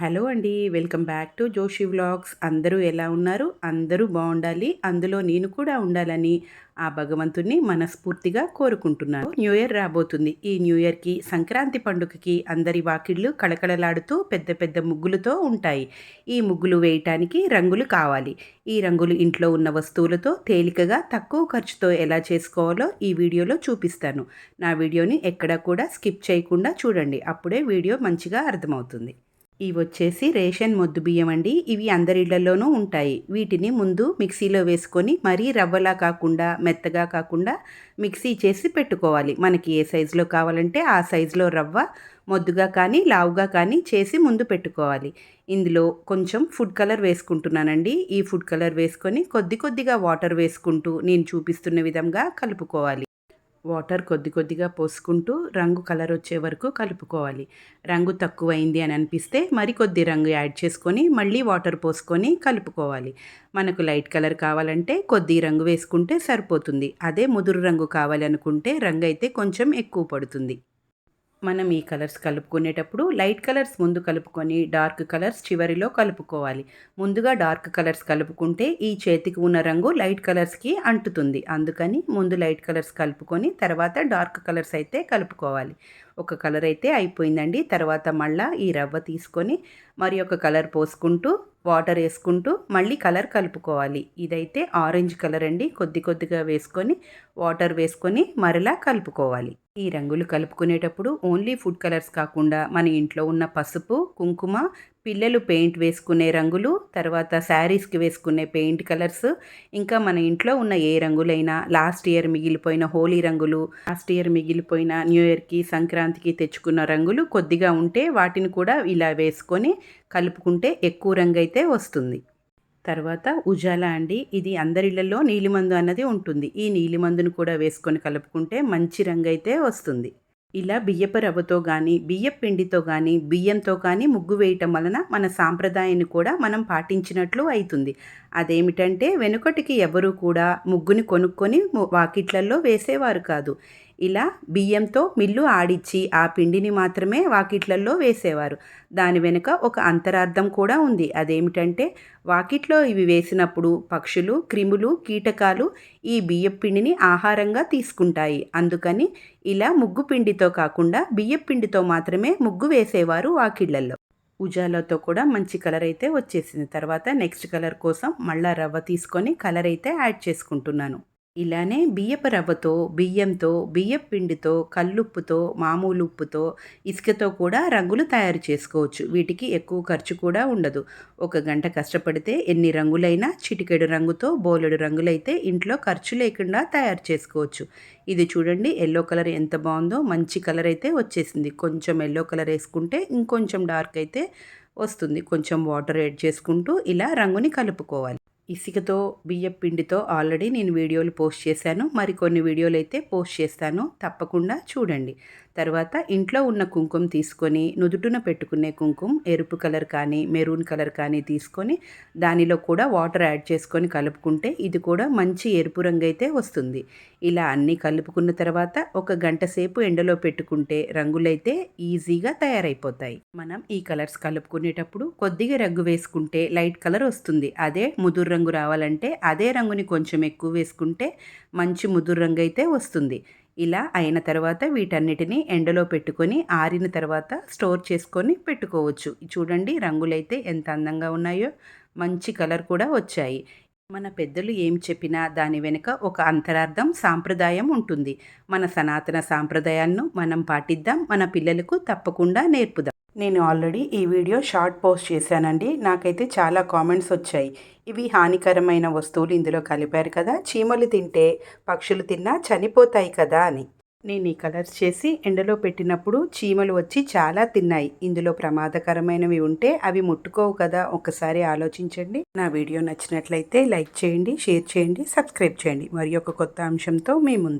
Hello అండి welcome back to Joshi vlogs. అందరూ ఎలా ఉన్నారు? అందరూ బాగుండాలి. అందులో నేను కూడా ఉండాలని ఆ భగవంతుణ్ణి మనస్ఫూర్తిగా కోరుకుంటున్నాను. న్యూ ఇయర్ రాబోతుంది. ఈ న్యూ ఇయర్కి సంక్రాంతి పండుగకి అందరి వాకిళ్ళు కళకళలాడుతూ పెద్ద పెద్ద ముగ్గులతో ఉంటాయి. ఈ ముగ్గులు వేయటానికి రంగులు కావాలి. ఈ రంగులు ఇంట్లో ఉన్న వస్తువులతో తేలికగా తక్కువ ఖర్చుతో ఎలా చేసుకోవాలో ఈ వీడియోలో చూపిస్తాను. నా వీడియోని ఎక్కడా కూడా స్కిప్ చేయకుండా చూడండి. అప్పుడే వీడియో మంచిగా అర్థమవుతుంది. ఇవి వచ్చేసి రేషన్ మొద్దు బియ్యం అండి. ఇవి అందరిళ్ళలోనూ ఉంటాయి. వీటిని ముందు మిక్సీలో వేసుకొని మరీ రవ్వలా కాకుండా మెత్తగా కాకుండా మిక్సీ చేసి పెట్టుకోవాలి. మనకి ఏ సైజులో కావాలంటే ఆ సైజులో రవ్వ మొద్దుగా కానీ లావుగా కానీ చేసి ముందు పెట్టుకోవాలి. ఇందులో కొంచెం ఫుడ్ కలర్ వేసుకుంటున్నానండి. ఈ ఫుడ్ కలర్ వేసుకొని కొద్ది కొద్దిగా వాటర్ వేసుకుంటూ నేను చూపిస్తున్న విధంగా కలుపుకోవాలి. వాటర్ కొద్ది కొద్దిగా పోసుకుంటూ రంగు కలర్ వచ్చే వరకు కలుపుకోవాలి. రంగు తక్కువైంది అని అనిపిస్తే మరికొద్ది రంగు యాడ్ చేసుకొని మళ్ళీ వాటర్ పోసుకొని కలుపుకోవాలి. మనకు లైట్ కలర్ కావాలంటే కొద్ది రంగు వేసుకుంటే సరిపోతుంది. అదే ముదురు రంగు కావాలనుకుంటే రంగు అయితే కొంచెం ఎక్కువ పడుతుంది. మనం ఈ కలర్స్ కలుపుకునేటప్పుడు లైట్ కలర్స్ ముందు కలుపుకొని డార్క్ కలర్స్ చివరిలో కలుపుకోవాలి. ముందుగా డార్క్ కలర్స్ కలుపుకుంటే ఈ చేతికి ఉన్న రంగు లైట్ కలర్స్కి అంటుతుంది. అందుకని ముందు లైట్ కలర్స్ కలుపుకొని తర్వాత డార్క్ కలర్స్ అయితే కలుపుకోవాలి. ఒక కలర్ అయితే అయిపోయిందండి. తర్వాత మళ్ళీ ఈ రవ్వ తీసుకొని మరి ఒక కలర్ పోసుకుంటూ వాటర్ వేసుకుంటూ మళ్ళీ కలర్ కలుపుకోవాలి. ఇదైతే ఆరెంజ్ కలర్ అండి. కొద్ది కొద్దిగా వేసుకొని వాటర్ వేసుకొని మరలా కలుపుకోవాలి. ఈ రంగులు కలుపుకునేటప్పుడు ఓన్లీ ఫుడ్ కలర్స్ కాకుండా మన ఇంట్లో ఉన్న పసుపు కుంకుమ పిల్లలు పెయింట్ వేసుకునే రంగులు తర్వాత శారీస్కి వేసుకునే పెయింట్ కలర్స్ ఇంకా మన ఇంట్లో ఉన్న ఏ రంగులైనా లాస్ట్ ఇయర్ మిగిలిపోయిన హోలీ రంగులు లాస్ట్ ఇయర్ మిగిలిపోయిన న్యూ ఇయర్కి సంక్రాంతికి తెచ్చుకున్న రంగులు కొద్దిగా ఉంటే వాటిని కూడా ఇలా వేసుకొని కలుపుకుంటే ఎక్కువ రంగు అయితే వస్తుంది. తర్వాత ఉజాల అండి. ఇది అందరిళ్ళలో నీలిమందు అన్నది ఉంటుంది. ఈ నీలిమందును కూడా వేసుకొని కలుపుకుంటే మంచి రంగు అయితే వస్తుంది. ఇలా బియ్యపు రవ్వతో కానీ బియ్యపు పిండితో కానీ బియ్యంతో కానీ ముగ్గు వేయటం వలన మన సాంప్రదాయాన్ని కూడా మనం పాటించినట్లు అవుతుంది అదేమిటంటే వెనుకటికి ఎవరు కూడా ముగ్గుని కొనుక్కొని వాకిట్లలో వేసేవారు కాదు. ఇలా బియ్యంతో మిల్లు ఆడిచ్చి ఆ పిండిని మాత్రమే వాకిట్లలో వేసేవారు. దాని వెనుక ఒక అంతరార్థం కూడా ఉంది. అదేమిటంటే వాకిట్లో ఇవి వేసినప్పుడు పక్షులు క్రిములు కీటకాలు ఈ బియ్యం పిండిని ఆహారంగా తీసుకుంటాయి. అందుకని ఇలా ముగ్గు పిండితో కాకుండా బియ్యం పిండితో మాత్రమే ముగ్గు వేసేవారు వాకిళ్ళలో ఉజాలతో కూడా మంచి కలర్ అయితే వచ్చేసింది. తర్వాత నెక్స్ట్ కలర్ కోసం మళ్ళా రవ్వ తీసుకొని కలర్ అయితే యాడ్ చేసుకుంటున్నాను. ఇలానే బియ్యపు రవ్వతో బియ్యంతో బియ్యపు పిండితో కల్లుప్పుతో మామూలు ఉప్పుతో ఇసుకతో కూడా రంగులు తయారు చేసుకోవచ్చు. వీటికి ఎక్కువ ఖర్చు కూడా ఉండదు. ఒక గంట కష్టపడితే ఎన్ని రంగులైనా చిటికెడు రంగుతో బోలెడు రంగులైతే ఇంట్లో ఖర్చు లేకుండా తయారు చేసుకోవచ్చు. ఇది చూడండి ఎల్లో కలర్ ఎంత బాగుందో మంచి కలర్ అయితే వచ్చేసింది. కొంచెం ఎల్లో కలర్ వేసుకుంటే ఇంకొంచెం డార్క్ అయితే వస్తుంది. కొంచెం వాటర్ యాడ్ చేసుకుంటూ ఇలా రంగుని కలుపుకోవాలి. ఇసుకతో బియ్యం పిండితో ఆల్రెడీ నేను వీడియోలు పోస్ట్ చేశాను. మరికొన్ని వీడియోలు అయితే పోస్ట్ చేస్తాను. తప్పకుండా చూడండి. తర్వాత ఇంట్లో ఉన్న కుంకుమ తీసుకొని నుదుటున పెట్టుకునే కుంకుమ ఎరుపు కలర్ కానీ మెరూన్ కలర్ కానీ తీసుకొని దానిలో కూడా వాటర్ యాడ్ చేసుకొని కలుపుకుంటే ఇది కూడా మంచి ఎరుపు రంగు అయితే వస్తుంది. ఇలా అన్నీ కలుపుకున్న తర్వాత ఒక గంట సేపు ఎండలో పెట్టుకుంటే రంగులైతే ఈజీగా తయారైపోతాయి. మనం ఈ కలర్స్ కలుపుకునేటప్పుడు కొద్దిగా రంగు వేసుకుంటే లైట్ కలర్ వస్తుంది. అదే ముదురు రంగు రావాలంటే అదే రంగుని కొంచెం ఎక్కువ వేసుకుంటే మంచి ముదురు రంగు అయితే వస్తుంది. ఇలా అయిన తర్వాత వీటన్నిటిని ఎండలో పెట్టుకొని ఆరిన తర్వాత స్టోర్ చేసుకొని పెట్టుకోవచ్చు. చూడండి రంగులైతే ఎంత అందంగా ఉన్నాయో. మంచి కలర్ కూడా వచ్చాయి. మన పెద్దలు ఏం చెప్పినా దాని వెనుక ఒక అంతరార్థం సాంప్రదాయం ఉంటుంది. మన సనాతన సాంప్రదాయాలను మనం పాటిద్దాం. మన పిల్లలకు తప్పకుండా నేర్పుదాం. నేను ఆల్రెడీ ఈ వీడియో షార్ట్ పోస్ట్ చేశానండి. నాకైతే చాలా కామెంట్స్ వచ్చాయి. ఇవి హానికరమైన వస్తువులు ఇందులో కలిపారు కదా. చీమలు తింటే పక్షులు తిన్నా చనిపోతాయి కదా అని. నేను ఈ కలర్స్ చేసి ఎండలో పెట్టినప్పుడు చీమలు వచ్చి చాలా తిన్నాయి. ఇందులో ప్రమాదకరమైనవి ఉంటే అవి ముట్టుకోవు కదా. ఒకసారి ఆలోచించండి. నా వీడియో నచ్చినట్లయితే లైక్ చేయండి షేర్ చేయండి సబ్స్క్రైబ్ చేయండి. మరి ఒక కొత్త అంశంతో మీ ముందు